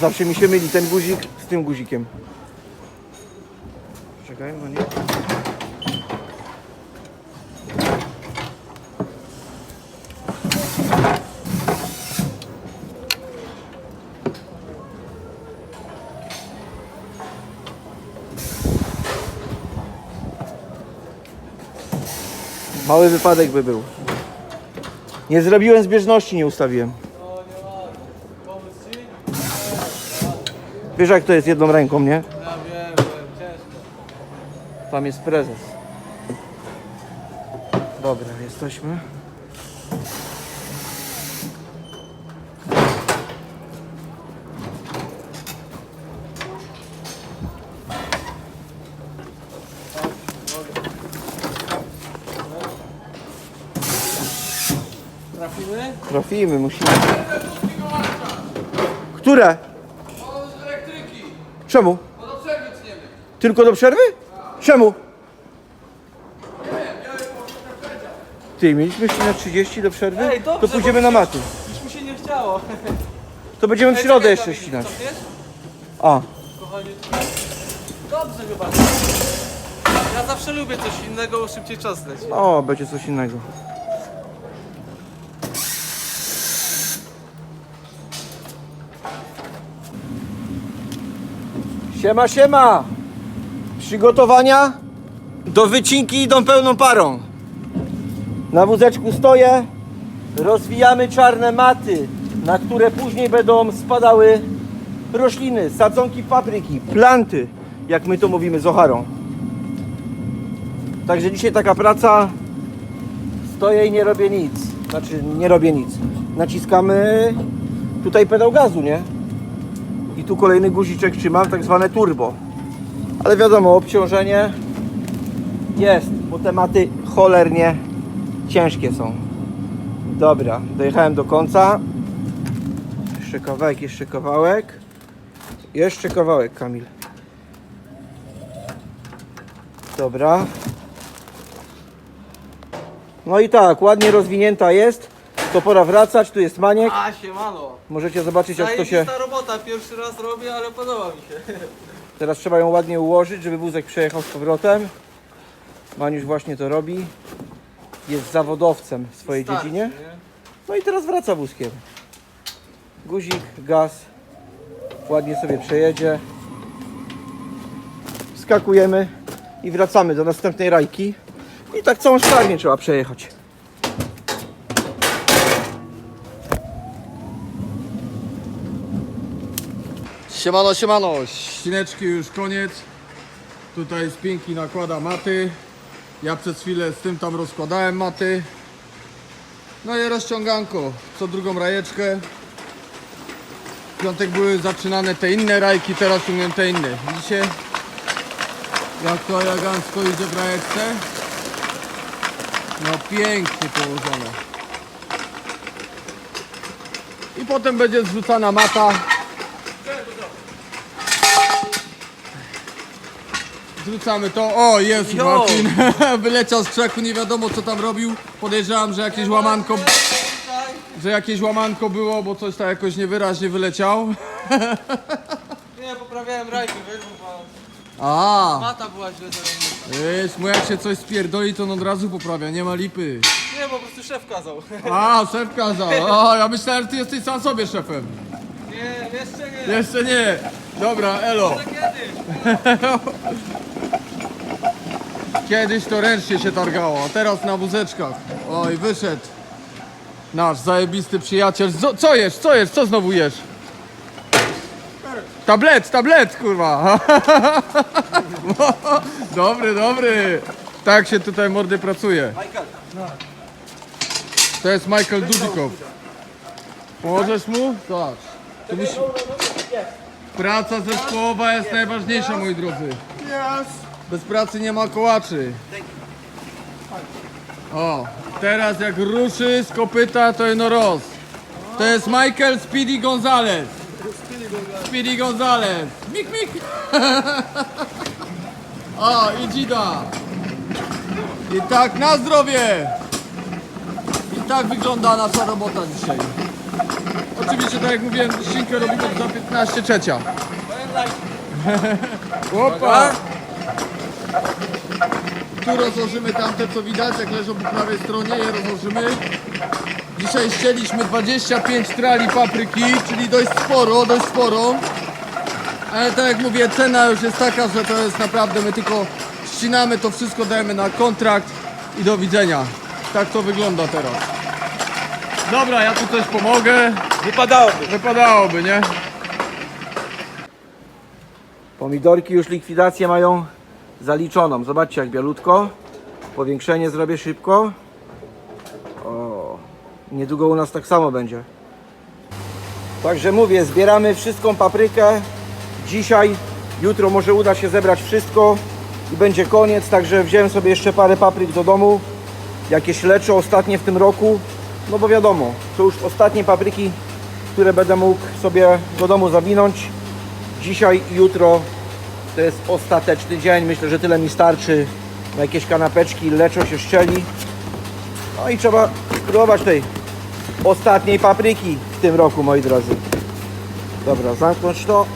Zawsze mi się myli ten guzik z tym guzikiem. Czekaj, no nie. Mały wypadek by był. Nie zrobiłem zbieżności, nie ustawiłem. Wiesz jak to jest jedną ręką, nie? Ja wiem, ciężko. Tam jest prezes. Dobra, jesteśmy. Trafimy? Trafimy, musimy. Które? Czemu? Bo do przerwy tniemy. Tylko do przerwy? Czemu? Ty, mieliśmy ścinać 30 do przerwy? Ej, dobrze, to pójdziemy bo na maty. Już mi się nie chciało. To będziemy w Ej, środę czekaj, jeszcze Kamil, ścinać. cofniesz? A, Kochanie, dobrze chyba. Ja zawsze lubię coś innego, bo szybciej czas leci. o, będzie coś innego. Siema, siema! Przygotowania do wycinki idą pełną parą. Na wózeczku stoję, rozwijamy czarne maty, na które później będą spadały rośliny, sadzonki papryki, planty, jak my to mówimy z Ocharą. Także dzisiaj taka praca, stoję i nie robię nic. Znaczy, nie robię nic. Naciskamy tutaj pedał gazu, nie? I tu kolejny guziczek trzymam, tak zwane turbo. Ale wiadomo, obciążenie jest, bo te maty cholernie ciężkie są. Dobra, dojechałem do końca. Jeszcze kawałek, jeszcze kawałek. Jeszcze kawałek, Kamil. Dobra. No i tak, ładnie rozwinięta jest. To pora wracać, tu jest maniek. A, siemano. Możecie zobaczyć jak to się... Zajebista robota, pierwszy raz robię, ale podoba mi się. Teraz trzeba ją ładnie ułożyć, żeby wózek przejechał z powrotem. Maniusz właśnie to robi. Jest zawodowcem w swojej Starczy, dziedzinie. nie? No i teraz wraca wózkiem. Guzik, gaz. Ładnie sobie przejedzie. Skakujemy i wracamy do następnej rajki. I tak całą szklarnię trzeba przejechać. Siemano, siemano, ścineczki już koniec. Tutaj Spinki nakłada maty. Ja przez chwilę z tym tam rozkładałem maty. No i rozciąganko, co drugą rajeczkę. W piątek były zaczynane te inne rajki, teraz umiem te inne. Widzicie? Jak to elegancko idzie w rajeczce? No pięknie położone. I potem będzie zrzucana mata. Zrzucamy to. O, jest Jo. Marcin. Wyleciał z krzaku, nie wiadomo co tam robił. Podejrzewam, że jakieś łamanko, że jakieś łamanko było, bo coś tam jakoś niewyraźnie wyleciał. Nie, poprawiałem rajkę, wiesz, bo A, mata była źle zrobiona. wiesz, mu jak się coś spierdoli, to on od razu poprawia, nie ma lipy. Nie, po prostu szef kazał. A, szef kazał. O, ja myślałem, że ty jesteś sam sobie szefem. Nie, jeszcze nie. Jeszcze nie. Dobra, elo. Może kiedyś. Kiedyś to ręcznie się targało, a teraz na wózeczkach. Oj, wyszedł. Nasz zajebisty przyjaciel. Co, co jesz? Co jesz? Co znowu jesz? Tablet, tablet, kurwa. dobry, dobry. Tak się tutaj mordy pracuje. To jest Michael Dudikow. Pomożesz mu? Tak. Tu musi... Praca zespołowa jest najważniejsza, moi drodzy. Bez pracy nie ma kołaczy. O, teraz jak ruszy z kopyta, to jedno roz. To jest Michael Speedy Gonzalez. Speedy Gonzalez. Mik, mik. O, i Gida. I tak na zdrowie. I tak wygląda nasza robota dzisiaj. Oczywiście, tak jak mówiłem, ścinkę robimy za 15 trzecia. Opa! Tu rozłożymy tamte, co widać, jak leżą po prawej stronie, je rozłożymy. Dzisiaj ścieliśmy 25 trali papryki, czyli dość sporo, dość sporo. Ale tak jak mówię, cena już jest taka, że to jest naprawdę, my tylko ścinamy to wszystko, dajemy na kontrakt i do widzenia. Tak to wygląda teraz. Dobra, ja tu coś pomogę. Wypadałoby. Wypadałoby, nie? Pomidorki już likwidację mają zaliczoną. Zobaczcie jak bialutko. Powiększenie zrobię szybko. O, niedługo u nas tak samo będzie. Także mówię, zbieramy wszystką paprykę. Dzisiaj, jutro może uda się zebrać wszystko i będzie koniec. Także wziąłem sobie jeszcze parę papryk do domu. Jakieś leczo ostatnie w tym roku. No bo wiadomo, to już ostatnie papryki, które będę mógł sobie do domu zawinąć. Dzisiaj i jutro to jest ostateczny dzień. Myślę, że tyle mi starczy na jakieś kanapeczki, leczo się szczeli. No i trzeba spróbować tej ostatniej papryki w tym roku, moi drodzy. Dobra, zamknąć to.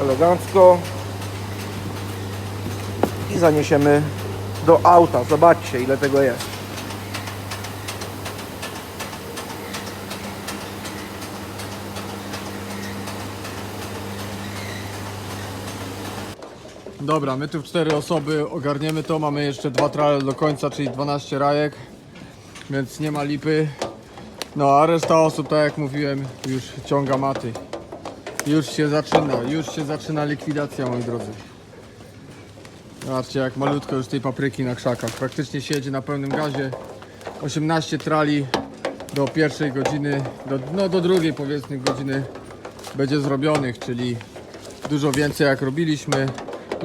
Elegancko. I zaniesiemy do auta. Zobaczcie, ile tego jest. Dobra, my tu w cztery osoby ogarniemy to. Mamy jeszcze dwa trale do końca, czyli 12 rajek, więc nie ma lipy. No a reszta osób, tak jak mówiłem, już ciąga maty. Już się zaczyna, już się zaczyna likwidacja, moi drodzy. Zobaczcie, jak malutko już tej papryki na krzakach. Praktycznie się jedzie na pełnym gazie. 18 trali do pierwszej godziny, do, no do drugiej powiedzmy godziny będzie zrobionych, czyli dużo więcej jak robiliśmy.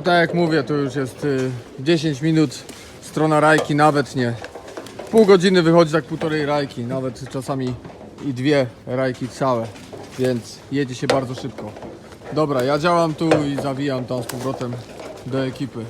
Tak jak mówię, to już jest y, 10 minut strona rajki, nawet nie. Pół godziny wychodzi tak półtorej rajki, nawet czasami i dwie rajki całe, więc jedzie się bardzo szybko. Dobra, ja działam tu i zawijam tam z powrotem do ekipy.